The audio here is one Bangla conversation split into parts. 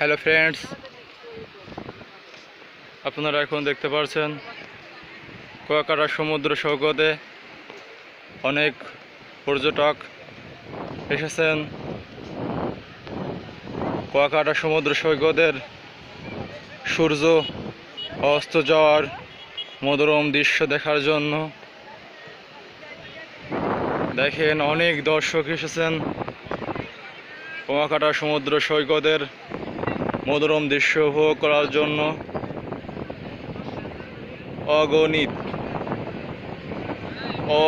হ্যালো ফ্রেন্ডস আপনারা এখন দেখতে পাচ্ছেন কুয়াকাটা সমুদ্র সৈকতে অনেক পর্যটক এসেছেন। কুয়াকাটা সমুদ্র সৈকতের সূর্য, অস্ত যাওয়ার মনোরম দৃশ্য দেখার জন্য দেখেন অনেক দর্শক এসেছেন। কুয়াকাটা সমুদ্র সৈকতের মনোরম দৃশ্য উপভোগ করার জন্য অগণিত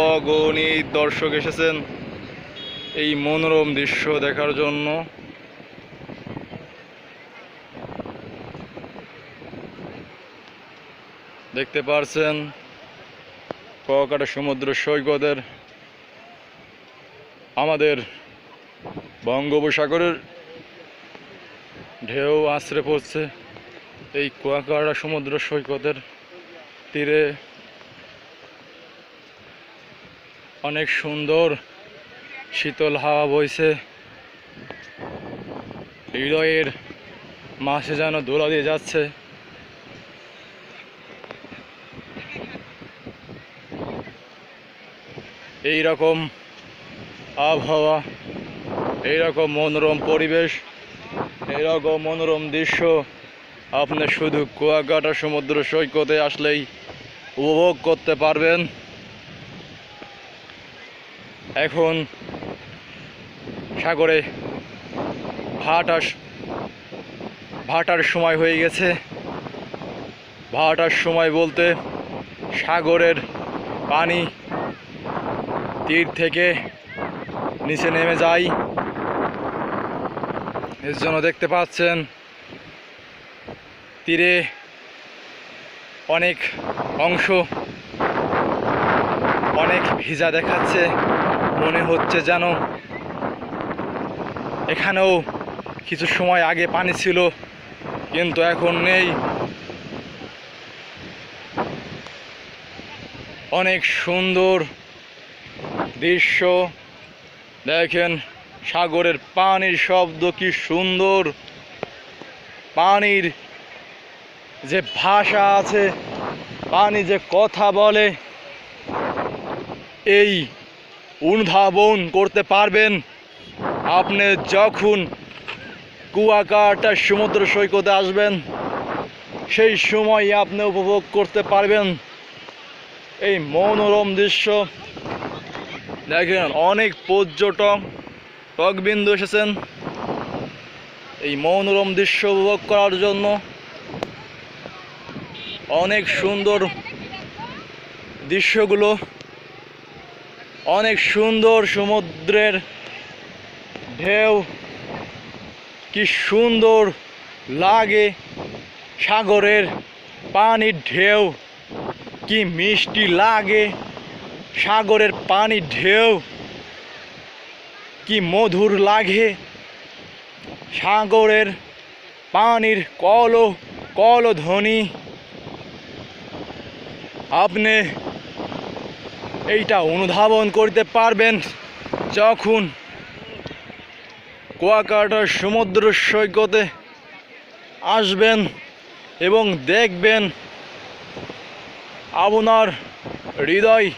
অগণিত দর্শক এসেছেন এই মনোরম দৃশ্য দেখার জন্য। দেখতে পারছেন কুয়াকাটা সমুদ্র সৈকতের আমাদের বঙ্গোপসাগরের ঢেউ আছড়ে পড়ছে। এই কুয়াকাড়া সমুদ্র সৈকতের তীরে অনেক সুন্দর শীতল হাওয়া বইছে। হৃদয়ের মাসে যেন দোলা দিয়ে যাচ্ছে। এই রকম আবহাওয়া, এইরকম মনোরম পরিবেশ এইরকম মনোরম দৃশ্য আপনি শুধু কুয়াকাটা সমুদ্র সৈকতে আসলেই উপভোগ করতে পারবেন। এখন সাগরে ভাটার ভাটার সময় হয়ে গেছে। ভাটার সময় বলতে সাগরের পানি তীর থেকে নিচে নেমে যায়। এর জন্য দেখতে পাচ্ছেন তীরে অনেক অংশ, অনেক ভিজা দেখাচ্ছে। মনে হচ্ছে যেন এখানেও কিছু সময় আগে পানি ছিল, কিন্তু এখন নেই। অনেক সুন্দর দৃশ্য। দেখেন সাগরের পানির শব্দ কি সুন্দর? পানির যে ভাষা আছে, পানি যে কথা বলে, এই অনুধাবন করতে পারবেন আপনি যখন কুয়াকাটা সমুদ্র সৈকতে আসবেন, সেই সময় আপনি উপভোগ করতে পারবেন। এই মনোরম দৃশ্য, দেখেন অনেক পর্যটক টকবিন্দু এসেছেন। এই মনোরম দৃশ্য উপভোগ করার জন্য অনেক সুন্দর দৃশ্যগুলো, অনেক সুন্দর সমুদ্রের ঢেউ, কি সুন্দর লাগে সাগরের পানির ঢেউ, কি মিষ্টি লাগে সাগরের পানির ঢেউ। কি মধুর লাগে? সাগরের পানির কল কল ধ্বনি। আপনি এইটা অনুধাবন করতে পারবেন যখন কুয়াকাটার সমুদ্র সৈকতে আসবেন এবং দেখবেন আপনার হৃদয়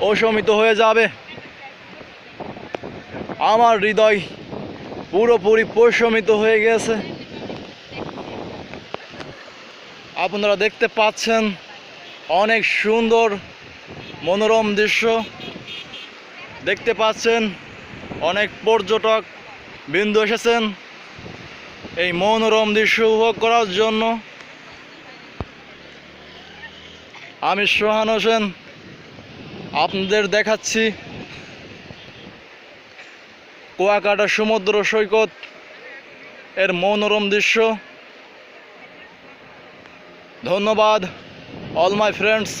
অশমিত হয়ে যাবে। আমার হৃদয় পুরোপুরি প্রশমিত হয়ে গেছে। আপনারা দেখতে পাচ্ছেন অনেক সুন্দর মনোরম দৃশ্য। দেখতে পাচ্ছেন অনেক পর্যটক বিন্দু এসেছেন। এই মনোরম দৃশ্য উপভোগ করার জন্য। আমি সোহান হোসেন, আপনাদের দেখাচ্ছি কুয়াকাটা সমুদ্র সৈকত এর মনোরম দৃশ্য। ধন্যবাদ অল মাই ফ্রেন্ডস